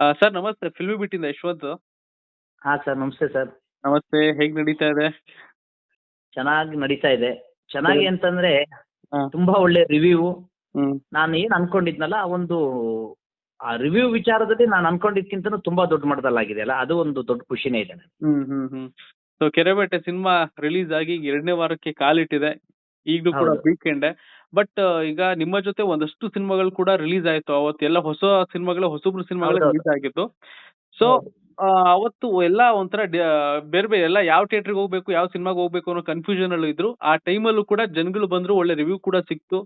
Sir ನಮಸ್ತೆ filmy ಬಿಟ್ಟಿಂದ Yashwant. ಹಾ sir ನಮಸ್ತೆ ಸರ್. ನಮಸ್ತೆ ಹೇಗ್ ನಡೀತಾ ಇದೆ? ಚೆನ್ನಾಗಿ ನಡೀತಾ ಇದೆ. ಚೆನ್ನಾಗಿ ಅಂತಂದ್ರೆ ಹಾ. ತುಂಬಾ ಒಳ್ಳೆ ರಿವ್ಯೂ ಹ್ಮ್. ನಾನು ಏನ್ ಅನ್ಕೊಂಡಿದ್ನಲ್ಲ ಆ ಒಂದು ಆ ರಿವ್ಯೂ ವಿಚಾರದಲ್ಲಿ ನಾನು ಅನ್ಕೊಂಡಿದ್ಕಿಂತನೂ ತುಂಬಾ ದೊಡ್ಡ ಮಟ್ಟದಲ್ಲಾಗಿದೆ ಅಲ್ಲ? ಅದು ಒಂದು ದೊಡ್ಡ ಖುಷಿನೇ ಇದೆ ನನಗೆ. ಹ್ಮ್ ಹ್ಮ್ ಹ್ಮ್. ಸೊ ಕೆರೆಬೇಟೆ ಸಿನಿಮಾ ರಿಲೀಸ್ ಆಗಿ ಎರಡನೇ ವಾರಕ್ಕೆ ಕಾಲಿಟ್ಟಿದೆ. ಈಗಲೂ ಕೂಡ ಹೌದು. ವೀಕೆಂಡ್ ಬಟ್ ಈಗ ನಿಮ್ಮ ಜೊತೆ ಒಂದಷ್ಟು ಸಿನಿಮಾಗಳು ಕೂಡ ರಿಲೀಸ್ ಆಯ್ತು. ಅವತ್ತೆಲ್ಲ ಹೊಸ ಸಿನಿಮಾಗಳು ಹೊಸಬ್ರು ಸಿನಿಮಾಗಳು. ರಿಲೀಸ್ ಆಗಿತ್ತು ಸೊ ಅವತ್ತು ಎಲ್ಲ ಒಂಥರ ಬೇರೆ ಬೇರೆ ಎಲ್ಲ ಯಾವ ಥಿಯೇಟರ್ಗೆ ಹೋಗ್ಬೇಕು ಯಾವ ಸಿನಿಮಾಗೆ ಹೋಗ್ಬೇಕು ಅನ್ನೋ ಕನ್ಫ್ಯೂಷನ್ ಅಲ್ಲಿ ಇದ್ರು. ಆ ಟೈಮಲ್ಲೂ ಕೂಡ ಜನಗಳು ಬಂದ್ರು ಒಳ್ಳೆ ರಿವ್ಯೂ ಕೂಡ ಸಿಕ್ತು.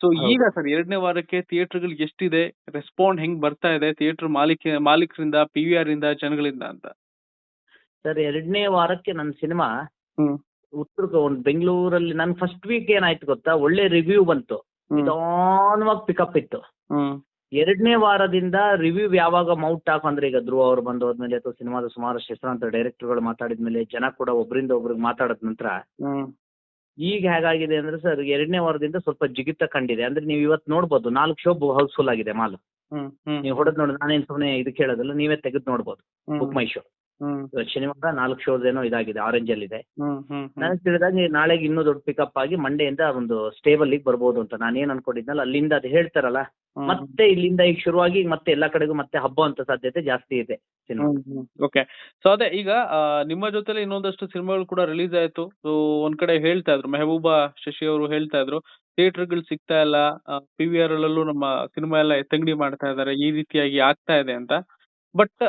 ಸೊ ಈಗ ಸರ್ ಎರಡನೇ ವಾರಕ್ಕೆ ಥಿಯೇಟರ್ಗಳು ಎಷ್ಟಿದೆ ರೆಸ್ಪಾಂಡ್ ಹೆಂಗ್ ಬರ್ತಾ ಇದೆ ಥಿಯೇಟರ್ ಮಾಲೀಕ ಮಾಲೀಕರಿಂದ ಪಿ ವಿ ಆರ್ ಇಂದ ಜನಗಳಿಂದ ಅಂತ. ಸರ್ ಎರಡನೇ ವಾರಕ್ಕೆ ನನ್ನ ಸಿನಿಮಾ ಉತ್ತರ ಒಂದು ಬೆಂಗಳೂರಲ್ಲಿ ನನ್ ಫಸ್ಟ್ ವೀಕ್ ಏನಾಯ್ತು ಗೊತ್ತಾ? ಒಳ್ಳೆ ರಿವ್ಯೂ ಬಂತು. ನಿಧಾನವಾಗಿ ಪಿಕಪ್ ಇತ್ತು. ಎರಡನೇ ವಾರದಿಂದ ರಿವ್ಯೂ ಯಾವಾಗ ಮೌಟ್ ಆಫ್ ಅಂದ್ರೆ ಈಗ ಧ್ರುವ ಅವರು ಬಂದು ಹೋದ್ಮೇಲೆ ಅಥವಾ ಸಿನಿಮಾದ ಸುಮಾರಷ್ಟು ಹೆಸರಾಂತ ಡೈರೆಕ್ಟರ್ಗಳು ಮಾತಾಡಿದ್ಮೇಲೆ ಜನ ಕೂಡ ಒಬ್ಬರಿಂದ ಒಬ್ರಿಗೆ ಮಾತಾಡಿದ ನಂತರ ಈಗ ಹೇಗಾಗಿದೆ ಅಂದ್ರೆ ಸರ್ ಎರಡನೇ ವಾರದಿಂದ ಸ್ವಲ್ಪ ಜಿಗಿತ ಕಂಡಿದೆ. ಅಂದ್ರೆ ನೀವು ಇವತ್ತು ನೋಡ್ಬೋದು ನಾಲ್ಕು ಶೋ ಹೌಸ್ಫುಲ್ ಆಗಿದೆ ಮಾಲ್. ನೀವು ಹೊಡೆದ್ ನೋಡಿ ನಾನೇನ್ ಸುಮ್ನೆ ಇದಕ್ಕೆ ಹೇಳೋದಲ್ಲ ನೀವೇ ತೆಗೆದು ನೋಡ್ಬೋದು ಬುಕ್ ಮೈ ಶೋ ಇವತ್ತು ಶನಿವಾರ ನಾಲ್ಕು ಶೋ ಏನೋ ಇದಾಗಿದೆ ಆರೆಂಜ್ ಅಲ್ಲಿ ಇದೆ ನನಗೆ ತಿಳಿದಾಗ ನಾಳೆಗೆ ಇನ್ನೂ ದೊಡ್ಡ ಪಿಕಪ್ ಆಗಿ ಮಂಡೆಯಿಂದ ಒಂದು ಸ್ಟೇಬಲ್ಗೆ ಬರ್ಬೋದು ಅಂತ ನಾನೇನ್ ಅನ್ಕೊಂಡಿದ್ನಲ್ಲ ಅಲ್ಲಿಂದ ಅದು ಹೇಳ್ತಾರಲ್ಲ ಮತ್ತೆ ಇಲ್ಲಿಂದ ಈಗ ಶುರುವಾಗಿ ಮತ್ತೆ ಎಲ್ಲಾ ಕಡೆಗೂ ಮತ್ತೆ ಹಬ್ಬ ಅಂತ ಸಾಧ್ಯತೆ ಜಾಸ್ತಿ ಇದೆ ಓಕೆ ಸೊ ಅದೇ ಈಗ ನಿಮ್ಮ ಜೊತೆಲಿ ಇನ್ನೊಂದಷ್ಟು ಸಿನಿಮಾಗಳು ಕೂಡ ರಿಲೀಸ್ ಆಯ್ತು. ಸೊ ಒಂದ್ ಕಡೆ ಹೇಳ್ತಾ ಇದ್ರು ಮೆಹಬೂಬಾ ಶಶಿ ಅವರು ಹೇಳ್ತಾ ಇದ್ರು ಥಿಯೇಟರ್ಗಳು ಸಿಗ್ತಾ ಇಲ್ಲ ಪಿ ವಿ ಆರ್ ಅಲ್ಲೂ ನಮ್ಮ ಸಿನಿಮಾ ಎಲ್ಲ ಎತ್ತಂಗಡಿ ಮಾಡ್ತಾ ಇದಾರೆ ಈ ರೀತಿಯಾಗಿ ಆಗ್ತಾ ಇದೆ ಅಂತ. ಬಟ್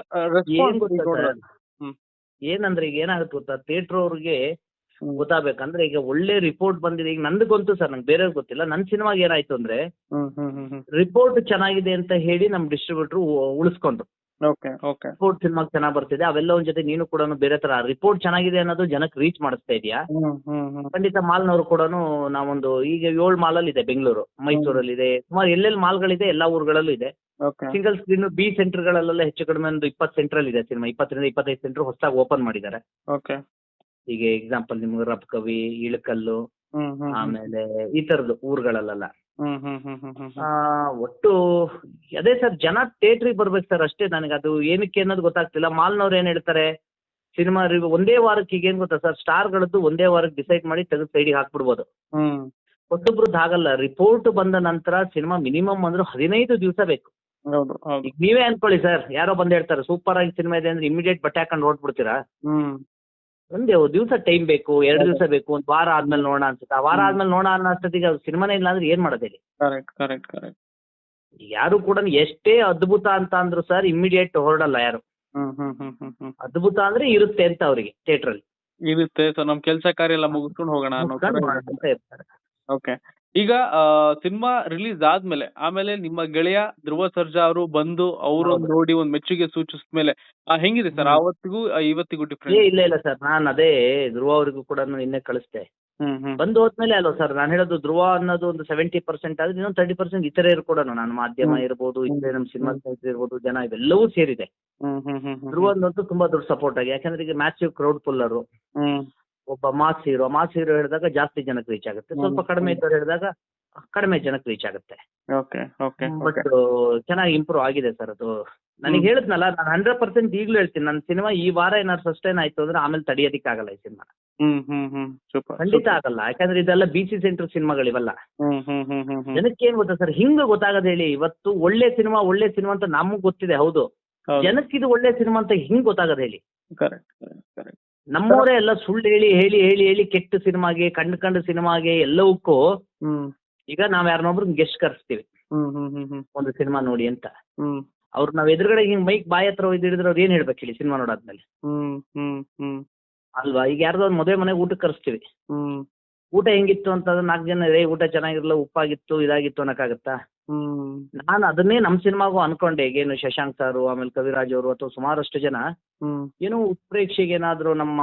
ಏನ್ ಗೊತ್ತಾ ಸರ್? ಹ್ಮ್. ಏನಂದ್ರೆ ಈಗ ಏನಾಗುತ್ತೆ ಗೊತ್ತಾ? ಥಿಯೇಟರ್ ಅವ್ರಿಗೆ ಗೊತ್ತಾಗ್ಬೇಕಂದ್ರೆ ಈಗ ಒಳ್ಳೆ ರಿಪೋರ್ಟ್ ಬಂದಿದೆ. ಈಗ ನಂದು ಸರ್ ನಂಗೆ ಬೇರೆಯವ್ರಿಗೆ ಗೊತ್ತಿಲ್ಲ. ನನ್ನ ಸಿನಿಮಾಗೆ ಏನಾಯ್ತು ಅಂದ್ರೆ ರಿಪೋರ್ಟ್ ಚೆನ್ನಾಗಿದೆ ಅಂತ ಹೇಳಿ ನಮ್ ಡಿಸ್ಟ್ರಿಬ್ಯೂಟರ್ ಉಳಿಸ್ಕೊಂಡ್ರು. ಓಕೆ ಓಕೆ ರಿಪೋರ್ಟ್ ಸಿನಿಮಾಗೆ ಚೆನ್ನಾಗಿ ಬರ್ತಿದೆ. ಅವೆಲ್ಲ ಒಂದ್ ಜೊತೆ ನೀನು ಕೂಡ ಬೇರೆ ತರ ರಿಪೋರ್ಟ್ ಚೆನ್ನಾಗಿದೆ ಅನ್ನೋದು ಜನಕ್ಕೆ ರೀಚ್ ಮಾಡಿಸ್ತಾ ಇದೆಯಾ? ಹ್ಮ್ ಹ್ಮ್ ಹ್ಮ್. ಖಂಡಿತ ಮಾಲ್ನವರು ಕೂಡ ನಾವೊಂದು ಈಗ ಏಳು ಮಾಲಲ್ಲಿ ಇದೆ ಬೆಂಗಳೂರು ಮೈಸೂರಲ್ಲಿ ಇದೆ. ಸುಮಾರು ಎಲ್ಲೆಲ್ಲಿ ಮಾಲ್ಗಳಿದೆ ಎಲ್ಲಾ ಊರುಗಳಲ್ಲೂ ಇದೆ. ಓಕೆ ಸಿಂಗಲ್ ಸ್ಕ್ರೀನ್ ಬಿ ಸೆಂಟರ್ಗಳಲ್ಲೆಲ್ಲ ಹೆಚ್ಚು ಕಡಿಮೆ ಒಂದು ಇಪ್ಪತ್ತು ಸೆಂಟ್ರಲ್ ಇದೆ ಸಿನಿಮಾ. ಇಪ್ಪತ್ತರಿಂದ ಇಪ್ಪತ್ತೈದು ಸೆಂಟರ್ ಹೊಸದಾಗಿ ಓಪನ್ ಮಾಡಿದ್ದಾರೆ. ಓಕೆ ಈಗ ಎಕ್ಸಾಂಪಲ್ ನಿಮ್ಗೆ ರಬ್ ಕವಿ ಇಳಕಲ್ಲು ಹ್ಮ್ ಹ್ಮ್ ಹ್ಮ್. ಆಮೇಲೆ ಈ ತರದ್ದು ಊರುಗಳಲ್ಲೆಲ್ಲ. ಹ್ಮ್ ಹ್ಮ್ ಹ್ಮ್ ಹ್ಮ್ ಹ್ಮ್ ಆ, ಒಟ್ಟು ಅದೇ ಸರ್ ಜನ ಥಿಯೇಟ್ರಿಗೆ ಬರ್ಬೇಕು ಸರ್ ಅಷ್ಟೇ ನನಗೆ. ಅದು ಏನಕ್ಕೆ ಅನ್ನೋದು ಗೊತ್ತಾಗ್ತಿಲ್ಲ. ಮಾಲ್ನವ್ರು ಏನ್ ಹೇಳ್ತಾರೆ? ಸಿನಿಮಾ ರಿವ್ಯೂ ಒಂದೇ ವಾರಕ್ಕೆ ಈಗ ಏನ್ ಗೊತ್ತಾ ಸರ್? ಸ್ಟಾರ್ಗಳದ್ದು ಒಂದೇ ವಾರಕ್ಕೆ ಡಿಸೈಡ್ ಮಾಡಿ ತೆಗೆದು ಸೈಡಿಗೆ ಹಾಕ್ಬಿಡ್ಬೋದು. ಒಟ್ಟೊಬ್ರದ್ದು ಹಾಗಲ್ಲ. ರಿಪೋರ್ಟ್ ಬಂದ ನಂತರ ಸಿನಿಮಾ ಮಿನಿಮಮ್ ಅಂದ್ರೆ ಹದಿನೈದು ದಿವಸ ಬೇಕು. ಈಗ ನೀವೇ ಅನ್ಕೊಳ್ಳಿ ಸರ್. ಯಾರೋ ಬಂದು ಹೇಳ್ತಾರೆ ಸೂಪರ್ ಆಗಿ ಸಿನಿಮಾ ಇದೆ ಅಂದ್ರೆ ಇಮಿಡಿಯೇಟ್ ಬಟ್ಟೆ ಹಾಕೊಂಡು ಓಡ್ಬಿಡ್ತೀರಾ? ಹ್ಮ್. ಒಂದೇ ದಿವಸ ಟೈಮ್ ಬೇಕು ಎರಡು ದಿವಸ ಬೇಕು ಒಂದು ವಾರ ಆದ್ಮೇಲೆ ನೋಡೋಣ ಅನ್ಸುತ್ತೆ ಆ ವಾರ ಆದ್ಮೇಲೆ ನೋಡೋಣ ಅನ್ನೋ ಅಷ್ಟೊತ್ತಿಗೆ ಅದು ಸಿನಿಮಾನೇ ಇಲ್ಲ ಅಂದ್ರೆ ಏನ್ ಮಾಡೋದು ಹೇಳಿ? ಕರೆಕ್ಟ್ ಕರೆಕ್ಟ್ ಕರೆಕ್ಟ್ ಯಾರು ಕೂಡ ಎಷ್ಟೇ ಅದ್ಭುತ ಅಂತ ಅಂದ್ರು ಸರ್ ಇಮಿಡಿಯೇಟ್ ಹೊರಡಲ್ಲ ಯಾರು. ಹ್ಮ್ ಹ್ಮ್ ಹ್ಮ್ ಹ್ಮ್ ಹ್ಮ್. ಅದ್ಭುತ ಅಂದ್ರೆ ಇರುತ್ತೆ ಅಂತ ಅವರಿಗೆ ಥಿಯೇಟರ್ ಅಲ್ಲಿ. ಇರುತ್ತೆ ಸೊ ನಮ್ ಕೆಲಸ ಕಾರ್ಯ ಎಲ್ಲ ಮುಗಿಸ್ಕೊಂಡು ಹೋಗೋಣ ಅನ್ನೋ ಅಂತ ಇರ್ತಾರೆ. ಓಕೆ ಈಗ ಸಿನಿಮಾ ರಿಲೀಸ್ ಆದ್ಮೇಲೆ ಆಮೇಲೆ ನಿಮ್ಮ ಗೆಳೆಯ ಧ್ರುವ ಸರ್ಜಾ ಅವರು ಬಂದು ಅವರು. ನೋಡಿ ಒಂದು ಮೆಚ್ಚುಗೆ ಸೂಚಿಸಿದ್ಮೇಲೆ ಆ, ಹೆಂಗಿದೆ ಸರ್. ಅವತ್ತಿಗೂ ಆ, ಇವತ್ತಿಗೂ ಏ ಡಿಫ್ರೆನ್ಸ್ ಇಲ್ಲ ಇಲ್ಲ ಸರ್. ನಾನು ಅದೇ ಧ್ರುವ ಅವರಿಗೂ ಕೂಡ ನಿನ್ನೆ ಕಳಿಸ್ದೆ. ಹ್ಮ್ ಹ್ಮ್. ಬಂದು ಹೋದ್ಮೇಲೆ ಅಲ್ವಾ ಸರ್ ನಾನು ಹೇಳೋದು ಧ್ರುವ ಅನ್ನೋದು ಒಂದು ಸೆವೆಂಟಿ ಪರ್ಸೆಂಟ್ ಆದ್ರೆ ಇನ್ನೊಂದು ತರ್ಟಿ ಪರ್ಸೆಂಟ್ ಇತರೆ ಕೂಡ ನಾನು ಮಾಧ್ಯಮ ಹ್ಮ್. ಇರ್ಬೋದು ಇತರೆ ನಮ್ಮ ಸಿನಿಮಾ ಇರ್ಬೋದು ಜನ ಇವೆಲ್ಲವೂ ಸೇರಿದೆ. ಹ್ಮ್ ಹ್ಮ್ ಹ್ಮ್ ಹ್ಮ್ ಧ್ರುವ ಅನ್ನೋದು ತುಂಬಾ ದೊಡ್ಡ ಸಪೋರ್ಟ್ ಆಗಿ. ಯಾಕಂದ್ರೆ ಈಗ ಮ್ಯಾಚ್ ಕ್ರೌಡ್ ಪುಲ್ಲರು ಹ್ಮ್. ಒಬ್ಬ ಮಾಸ್ ಹೀರೋ ಮಾಸ್ ಹೀರೋ ಹೇಳಿದಾಗ ಜಾಸ್ತಿ ಜನಕ್ಕೆ ರೀಚ್ ಆಗುತ್ತೆ. ಸ್ವಲ್ಪ ಕಡಿಮೆ ಇದ್ದವ್ರು ಹೇಳಿದಾಗ ಕಡಿಮೆ ಜನಕ್ಕೆ ರೀಚ್ ಆಗುತ್ತೆ. ಓಕೆ ಓಕೆ ಬಟ್ ಓಕೆ ಚೆನ್ನಾಗಿ ಇಂಪ್ರೂವ್ ಆಗಿದೆ ಸರ್ ಅದು. ನನಗೆ. ಹೇಳಿದ್ನಲ್ಲ ನಾನು ಹಂಡ್ರೆಡ್ ಪರ್ಸೆಂಟ್ ಈಗಲೂ ಹೇಳ್ತೀನಿ. ನನ್ನ ಸಿನಿಮಾ ಈ ವಾರ ಏನಾದ್ರು ಸಸ್ಟೈನ್ ಆಯ್ತು ಅಂದ್ರೆ ಆಮೇಲೆ ತಡೆಯೋದಿಕ್ಕೆ ಆಗಲ್ಲ ಈ ಸಿನಿಮಾ ಖಂಡಿತ ಆಗಲ್ಲ. ಯಾಕಂದ್ರೆ ಇದೆಲ್ಲ ಬಿ ಸಿ ಸೆಂಟರ್ ಸಿನಿಮಾಗಳಿವಲ್ಲ ಇವೆಲ್ಲ. ಜನಕ್ಕೆ ಏನ್ ಗೊತ್ತಾ ಸರ್ ಹಿಂಗ ಗೊತ್ತಾಗದ ಹೇಳಿ ಇವತ್ತು ಒಳ್ಳೆ ಸಿನಿಮಾ ಒಳ್ಳೆ ಸಿನಿಮಾ ಅಂತ ನಮಗ್ ಗೊತ್ತಿದೆ ಹೌದು. ಜನಕ್ಕೆ ಇದು ಒಳ್ಳೆ ಸಿನಿಮಾ ಅಂತ ಹಿಂಗ್ ಗೊತ್ತಾಗದ ಹೇಳಿ. ನಮ್ಮವರೇ ಎಲ್ಲ ಸುಳ್ಳು ಹೇಳಿ ಹೇಳಿ ಹೇಳಿ ಹೇಳಿ ಕೆಟ್ಟ ಸಿನಿಮಾಗೆ ಕಂಡು ಕಂಡ ಸಿನಿಮಾಗೆ ಎಲ್ಲವಕ್ಕೂ ಈಗ ನಾವ್ ಯಾರನ್ನೊಬ್ರು ಗೆಸ್ಟ್ ಕರೆಸ್ತೀವಿ. ಒಂದು ಸಿನಿಮಾ ನೋಡಿ ಅಂತ. ಅವ್ರು ನಾವ್ ಎದುರುಗಡೆ ಹಿಂಗ್ ಮೈಕ್ ಬಾಯ್ ಹತ್ರ ಹಿಡಿದ್ರೆ ಅವ್ರು ಏನ್ ಹೇಳ್ಬೇಕು ಹೇಳಿ ಸಿನಿಮಾ ನೋಡಾದ್ಮೇಲೆ? ಅಲ್ವಾ? ಈಗ ಯಾರ್ದೋ ಒಂದು ಮದುವೆ ಮನೆಗೆ ಊಟಕ್ಕೆ ಕರೆಸ್ತೀವಿ. ಊಟ ಹೆಂಗಿತ್ತು ಅಂತ ನಾಲ್ಕು ಜನ ರೇ ಊಟ ಚೆನ್ನಾಗಿರಲ್ಲ ಉಪ್ಪಾಗಿತ್ತು ಇದಾಗಿತ್ತು ಅನ್ನಕ್ಕಾಗತ್ತಾ? ಹ್ಮ್. ನಾನು ಅದನ್ನೇ ನಮ್ಮ ಸಿನಿಮಾಗೂ ಅನ್ಕೊಂಡೆ ಏನು ಶಶಾಂಕ್ ಸಾರು ಆಮೇಲೆ ಕವಿರಾಜ್ ಅವರು ಅಥವಾ ಸುಮಾರಷ್ಟು ಜನ. ಹ್ಮ್. ಏನೋ ಉತ್ಪ್ರೇಕ್ಷೆಗೆ ಏನಾದ್ರು ನಮ್ಮ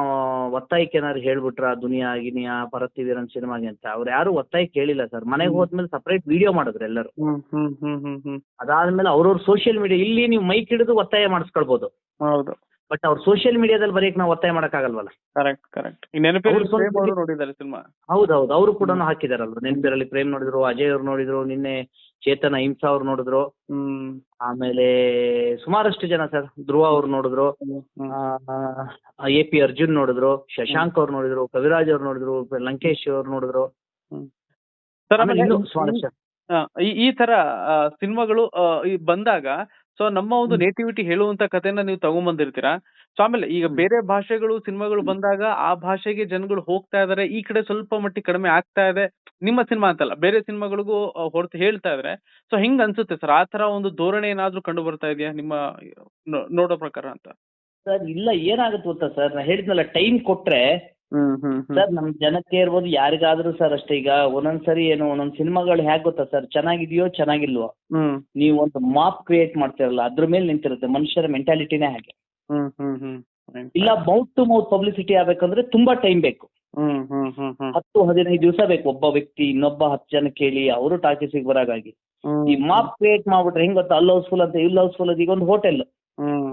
ಒತ್ತಾಯಕ್ಕೆ ಏನಾದ್ರು ಹೇಳ್ಬಿಟ್ರ ದುನಿಯಾ ಗಿನಿಯಾ ಪರತ್ತಿವೀರನ್ ಸಿನಿಮಾಗೆ ಅಂತ. ಅವ್ರು ಯಾರು ಒತ್ತಾಯ ಕೇಳಿಲ್ಲ ಸರ್. ಮನೆಗೆ. ಹೋದ್ಮೇಲೆ ಸಪರೇಟ್ ವಿಡಿಯೋ ಮಾಡಿದ್ರು ಎಲ್ಲರೂ. ಹ್ಮ್ ಹ್ಮ್ ಹ್ಮ್ ಹ್ಮ್ ಹ್ಮ್. ಅದಾದ್ಮೇಲೆ ಅವ್ರವ್ರ ಸೋಷಿಯಲ್ ಮೀಡಿಯಾ ಇಲ್ಲಿ ನೀವು ಮೈಕ್ ಹಿಡಿದು ಒತ್ತಾಯ ಮಾಡಿಸ್ಕೊಳ್ಬಹುದು ಹೌದು. ಬಟ್ ಅವ್ರ ಸೋಷಿಯಲ್ ಮೀಡಿಯಾದಲ್ಲಿ ಬರೀಕ್ ನಾವು ಒತ್ತಾಯ ಮಾಡಕ್ಕಾಗಲ್ವಲ್ಲ ಕರೆಕ್ಟ್ ಕರೆಕ್ಟ್ ಈ ನೆನಪಿನಲ್ಲಿ ಅವ್ರು ಸ್ವಲ್ಪ ಪ್ರೇಮ್ ಅವರು ನೋಡಿದ್ದಾರೆ ಸಿನಿಮಾ. ಹೌದೌದು ಅವರು ಕೂಡ. ಹಾಕಿದಾರಲ್ವ? ನೆನಪಿರಲ್ಲಿ ಪ್ರೇಮ್ ನೋಡಿದ್ರು ಅಜಯ್ ಅವ್ರು ನೋಡಿದ್ರು ನಿನ್ನೆ ಚೇತನ ಹಿಂಸಾ ಅವ್ರು ನೋಡಿದ್ರು. ಆಮೇಲೆ ಸುಮಾರಷ್ಟು ಜನ ಸರ್ ಧ್ರುವ ಅವ್ರು ನೋಡಿದ್ರು. ಎ ಪಿ ಅರ್ಜುನ್ ನೋಡಿದ್ರು ಶಶಾಂಕ್ ಅವ್ರು ನೋಡಿದ್ರು ಕವಿರಾಜ್ ಅವ್ರು ನೋಡಿದ್ರು ಲಂಕೇಶ್ ಅವ್ರು ನೋಡಿದ್ರು. ಸರ್ ಈ ತರ ಸಿನಿಮಾಗಳು ಬಂದಾಗ ಸೊ ನಮ್ಮ ಒಂದು. ನೇಟಿವಿಟಿ ಹೇಳುವಂತ ಕಥೆನ ನೀವು ತಗೊಂಬಂದಿರ್ತೀರಾ? ಸೊ ಆಮೇಲೆ ಈಗ ಬೇರೆ ಭಾಷೆಗಳು ಸಿನಿಮಾಗಳು ಬಂದಾಗ ಆ ಭಾಷೆಗೆ ಜನಗಳು ಹೋಗ್ತಾ ಇದಾರೆ ಈ ಕಡೆ ಸ್ವಲ್ಪ ಮಟ್ಟಿಗೆ ಕಡಿಮೆ ಆಗ್ತಾ ಇದೆ ನಿಮ್ಮ ಸಿನಿಮಾ ಅಂತಲ್ಲ ಬೇರೆ ಸಿನಿಮಾಗಳಿಗೂ ಹೊರತು ಹೇಳ್ತಾ ಇದ್ರೆ. ಸೊ ಹೆಂಗ್ ಅನ್ಸುತ್ತೆ ಸರ್? ಆ ತರ ಒಂದು ಧೋರಣೆ ಏನಾದ್ರೂ ಕಂಡು ಬರ್ತಾ ಇದೆಯಾ ನಿಮ್ಮ ನೋಡೋ ಪ್ರಕಾರ ಅಂತ? ಸರ್ ಇಲ್ಲ ಏನಾಗುತ್ತೆ ಗೊತ್ತಾ ಸರ್? ನಾ ಹೇಳಿದ್ನಲ್ಲ ಟೈಮ್ ಕೊಟ್ರೆ ಹ್ಮ್ ಹ್ಮ್ ಸರ್ ನಮ್ ಜನಕ್ಕೆ ಇರ್ಬೋದು ಯಾರಿಗಾದ್ರೂ ಸರ್ ಅಷ್ಟೇ. ಈಗ ಒಂದೊಂದ್ಸರಿ ಏನು ಒಂದೊಂದ್ ಸಿನಿಮಾಗಳು ಹೇಗ್ ಗೊತ್ತಾ ಸರ್? ಚೆನ್ನಾಗಿದೆಯೋ ಚೆನ್ನಾಗಿಲ್ವೋ? ಹ್ಮ್. ನೀವು ಒಂದು ಮಾಪ್ ಕ್ರಿಯೇಟ್ ಮಾಡ್ತಿರಲ್ಲ ಅದ್ರ ಮೇಲೆ ನಿಂತಿರುತ್ತೆ. ಮನುಷ್ಯರ ಮೆಂಟಾಲಿಟಿನೇ ಹಾಗೆ. ಹ್ಮ್ ಹ್ಮ್ ಹ್ಮ್. ಇಲ್ಲ ಮೌತ್ ಟು ಮೌತ್ ಪಬ್ಲಿಸಿಟಿ ಆಗ್ಬೇಕಂದ್ರೆ ತುಂಬಾ ಟೈಮ್ ಬೇಕು. ಹ್ಮ್ ಹ್ಮ್ ಹ್ಮ್ ಹ್ಮ್. ಹತ್ತು ಹದಿನೈದು ದಿವಸ ಬೇಕು. ಒಬ್ಬ ವ್ಯಕ್ತಿ ಇನ್ನೊಬ್ಬ ಹತ್ತು ಜನ ಕೇಳಿ ಅವರು ಟಾಕೀಸಿಗೆ ಗೆ ಹ್ಮ್. ಈ ಮಾಪ್ ಕ್ರಿಯೇಟ್ ಮಾಡ್ಬಿಟ್ರೆ ಹೆಂಗ್ ಗೊತ್ತಾ? ಅಲ್ಲಿ ಹೌಸ್ಫುಲ್ ಅಂತ ಇಲ್ಲಿ ಹೌಸ್ಫುಲ್ ಅಂತ ಈಗ ಒಂದು ಹೋಟೆಲ್. ಹ್ಮ್.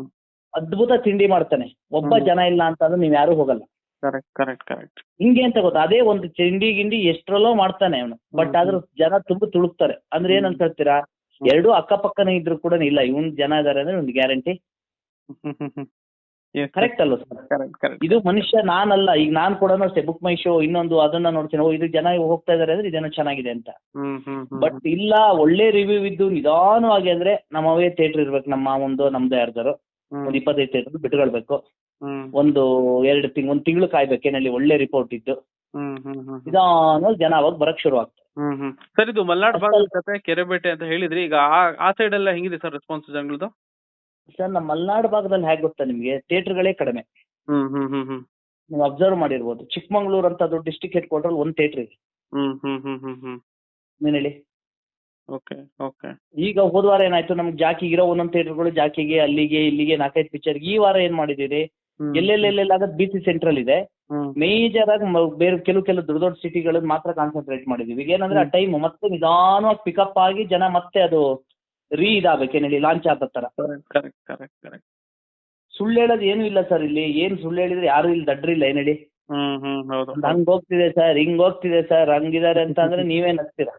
ಅದ್ಭುತ ತಿಂಡಿ ಮಾಡ್ತಾನೆ. ಒಬ್ಬ ಜನ ಇಲ್ಲ ಅಂತ ಅಂದ್ರೆ ನೀವ್ ಯಾರು ಹೋಗಲ್ಲ. ಕರೆಕ್ಟ್ ಕರೆಕ್ಟ್ ಕರೆಕ್ಟ್ ಹಿಂಗೆ ಅಂತ ಗೊತ್ತಾ? ಅದೇ ಒಂದು ಚಿಂಡಿ ಗಿಂಡಿ ಎಷ್ಟ್ರಲ್ಲೋ ಮಾಡ್ತಾನೆ ಅವನು. ಬಟ್ ಆದ್ರ ಜನ ತುಂಬಾ ತುಳುಕ್ತಾರೆ. ಅಂದ್ರೆ ಏನ್ ಅಂತ ಹೇಳ್ತೀರಾ ಎರಡು ಅಕ್ಕಪಕ್ಕನೇ ಇದ್ರು ಕೂಡ ಇಲ್ಲ. ಇವನ್ ಜನ ಇದಾರೆ ಅಂದ್ರೆ ಒಂದು ಗ್ಯಾರಂಟಿ ಕರೆಕ್ಟ್ ಅಲ್ವಾ ಸರ್ ಇದು ಮನುಷ್ಯ ನಾನಲ್ಲ. ಈಗ ನಾನ್ ಕೂಡ ಅಷ್ಟೇ ಬುಕ್ ಮೈ ಶೋ ಇನ್ನೊಂದು ಅದನ್ನ ನೋಡ್ತೀನಿ. ಓ ಇದು ಜನ ಹೋಗ್ತಾ ಇದಾರೆ ಅಂದ್ರೆ ಇದೇನೋ ಚೆನ್ನಾಗಿದೆ ಅಂತ. ಬಟ್ ಇಲ್ಲ ಒಳ್ಳೆ ರಿವ್ಯೂ ಇದ್ದು ನಿಧಾನವಾಗಿ ಅಂದ್ರೆ ನಮ್ಮವೇ ಥಿಯೇಟರ್ ಇರ್ಬೇಕು. ನಮ್ಮ ಒಂದು ನಮ್ದು ಯಾರ್ದಾರು. ಒಂದ್ ಇಪ್ಪತ್ತೈದು ಥಿಯೇಟರ್ ಬಿಟ್ಕೊಳ್ಬೇಕು. ಒಂದು ಎರಡು ತಿಂಗ್ ಒಂದು ತಿಂಗಳು ಕಾಯ್ಬೇಕು ಏನಲ್ಲಿ ಒಳ್ಳೆ ರಿಪೋರ್ಟ್ ಇದ್ದು. ಹ್ಮ್ ಹ್ಮ್ ಹ್ಮ್. ನಿಧಾನವಾಗಿ ಜನ ಅವಾಗ ಬರಕ್ ಶುರು ಆಗ್ತದೆ ಹ್ಮ್ ಹ್ಮ್. ಸರ್ ಇದು ಮಲ್ನಾಡ್ ಭಾಗದ ಕತೆ ಕೆರೆಬೇಟೆ ಅಂತ ಹೇಳಿದ್ರಿ ಈಗ ಆ ಸೈಡ್ ಎಲ್ಲ ಹೆಂಗಿದೆ ಸರ್ ರೆಸ್ಪಾನ್ಸ್ ಜನಗಳದು? ಸರ್ ನಮ್ಮ ಮಲ್ನಾಡ್ ಭಾಗದಲ್ಲಿ ಹೇಗೆ ಗೊತ್ತಾ ನಿಮಗೆ? ಥಿಯೇಟರ್ಗಳೇ ಕಡಿಮೆ. ಹ್ಮ್ ಹ್ಮ್ ಹ್ಮ್ ಹ್ಮ್. ನೀವು ಅಬ್ಸರ್ವ್ ಮಾಡಿರ್ಬೋದು. ಚಿಕ್ಕಮಂಗ್ಳೂರ್ ಅಂತ ದೊಡ್ಡ ಡಿಸ್ಟಿಕ್ ಹೆಡ್ ಕ್ವಾರ್ಟರ್ ಒಂದು ಥಿಯೇಟರ್ ಇದೆ. ಹ್ಮ್ ಹ್ಮ್ ಹ್ಮ್ ಹ್ಮ್ ಹ್ಮ್. ನೀನ್ ಹೇಳಿ. Okay okay. ಈಗ ಹೋದ ವಾರ ಏನಾಯ್ತು? ನಮ್ಗೆ ಇರೋ ಒಂದೊಂದು ಥಿಯೇಟರ್ಗಳು ಜಾಕಿಗೆ ಅಲ್ಲಿಗೆ ಇಲ್ಲಿಗೆ ನಾಲ್ಕೈದು ಪಿಕ್ಚರ್ ಈ ವಾರ ಏನ್ ಮಾಡಿದ್ದೀರಿ? ಎಲ್ಲೆಲ್ಲೆಲ್ಲೆಲ್ಲಾಗದ್ ಬಿ ಸಿ ಸೆಂಟ್ರಲ್ ಇದೆ. ಮೇಜರ್ ಆಗಿ ಬೇರೆ ಕೆಲವು ಕೆಲವು ದೊಡ್ಡ ದೊಡ್ಡ ಸಿಟಿಗಳಲ್ಲಿ ಮಾತ್ರ ಕಾನ್ಸಂಟ್ರೇಟ್ ಮಾಡಿದೀವಿ. ಈಗ ಏನಂದ್ರೆ ಆ ಟೈಮ್ ಮತ್ತೆ ನಿಧಾನವಾಗಿ ಪಿಕಪ್ ಆಗಿ ಜನ ಮತ್ತೆ ಅದು ರೀ ಇದಾಗಬೇಕು. ಏನೇಳಿ ಹೇಳಿ ಲಾಂಚ್ ಆಗೋ ತರ. ಕರೆಕ್ಟ್ ಕರೆಕ್ಟ್ ಕರೆಕ್ಟ್ ಕರೆಕ್ಟ್ ಸುಳ್ಳು ಹೇಳೋದು ಏನು ಇಲ್ಲ ಸರ್ ಇಲ್ಲಿ. ಏನು ಸುಳ್ಳು ಹೇಳಿದ್ರೆ ಯಾರು ಇಲ್ಲಿ ದಡ್ರಿಲ್ಲ ಏನ್ ಹೇಳಿ? ಹಂಗ್ ಹೋಗ್ತಿದೆ ಸರ್ ಹಿಂಗ್ ಹೋಗ್ತಿದೆ ಸರ್ ಹಂಗಿದ್ದಾರೆ ಅಂತ ಅಂದ್ರೆ ನೀವೇನ್ ಹಚ್ತೀರಾ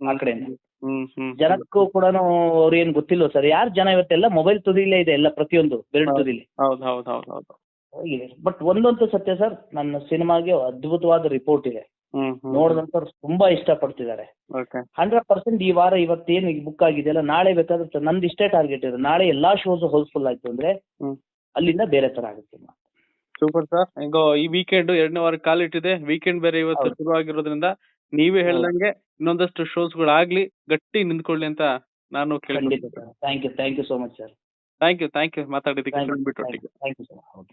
ಆ ಕಡೆಯಿಂದ. ಜನಕ್ಕೂ ಕೂಡ ಅವ್ರು ಏನು ಗೊತ್ತಿಲ್ಲ ಸರ್ ಯಾರು ಜನ ಇವತ್ತೆಲ್ಲ ಮೊಬೈಲ್ ತುದಿಲೇ ಇದೆ ಎಲ್ಲ ಪ್ರತಿಯೊಂದು ಬೆರಳು. ತುದಿಲಿ. ಹೌದು ಹೌದು ಹೌದು ಹೌದು. ಬಟ್ ಒಂದಂತೂ ಸತ್ಯ ಸರ್ ನನ್ನ ಸಿನಿಮಾಗೆ ಅದ್ಭುತವಾದ ರಿಪೋರ್ಟ್ ಇದೆ. ನೋಡಿದಂತವ್ರು ತುಂಬಾ ಇಷ್ಟಪಡ್ತಿದ್ದಾರೆ. ಹಂಡ್ರೆಡ್ ಪರ್ಸೆಂಟ್ ಈ ವಾರ ಇವತ್ತೇನು ಈಗ ಬುಕ್ ಆಗಿದೆಯಲ್ಲ ನಾಳೆ ಬೇಕಾದ್ರೆ ನಂದು ಇಷ್ಟೇ ಟಾರ್ಗೆಟ್ ಇದೆ. ನಾಳೆ ಎಲ್ಲಾ ಶೋಸ್ ಹೌಸ್ಫುಲ್ ಆಯ್ತು ಅಂದ್ರೆ ಅಲ್ಲಿಂದ ಬೇರೆ ತರ ಆಗುತ್ತೆ ಸೂಪರ್ ಸರ್ ಈಗ ಈ ವೀಕೆಂಡ್ ಎರಡನೇ ವಾರ ಕಾಲಿಟ್ಟಿದೆ ವೀಕೆಂಡ್ ಬೇರೆ ಇವತ್ತು. ಶುರು ಆಗಿರೋದ್ರಿಂದ ನೀವೇ ಹೇಳ್ದಂಗೆ ಇನ್ನೊಂದಷ್ಟು ಶೋಸ್ ಗಳಾಗ್ಲಿ ಗಟ್ಟಿ ನಿಂತ್ಕೊಳ್ಳಿ ಅಂತ ನಾನು thank you thank you so much sir thank you thank you ಮಾತಾಡಿದ್ದಕ್ಕೆ ಬಿಟ್ಟು ಥ್ಯಾಂಕ್ ಯು ಸರ್ ಓಕೆ